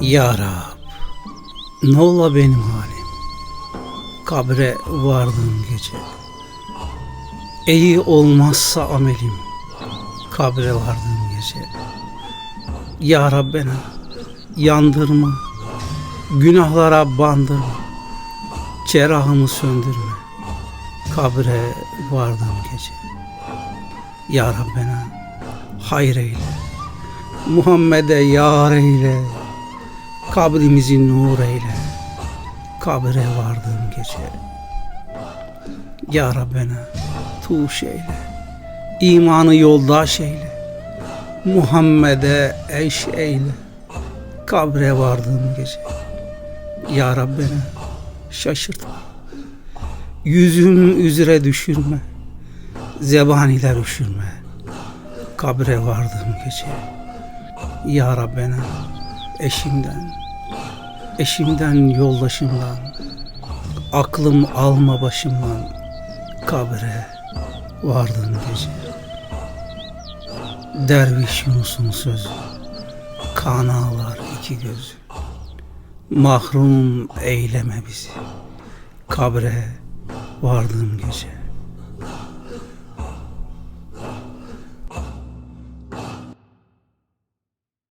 Ya Rab, ne ola benim halim? Kabre vardığım gece. İyi olmazsa amelim, kabre vardığım gece. Ya Rabbena, yandırma, günahlara bandırma, cerahımı söndürme, kabre vardığım gece. Ya Rabbena, hayır eyle, Muhammed'e yar eyle, kabrimizi nur eyle, kabre vardığım gece. Ya Rabbena, tuş eyle, imanı yoldaş eyle, Muhammed'e eş eyle, kabre vardığım gece. Ya Rabbena, şaşırtma, yüzüm üzere düşürme, zebaniler üşürme, kabre vardığım gece. Ya Rabbena eşimden, eşimden yoldaşımdan, aklım alma başımdan kabre vardığım gece. Derviş Yunus'un sözü, kan ağlar iki gözü. Mahrum eyleme bizi, kabre vardığım gece.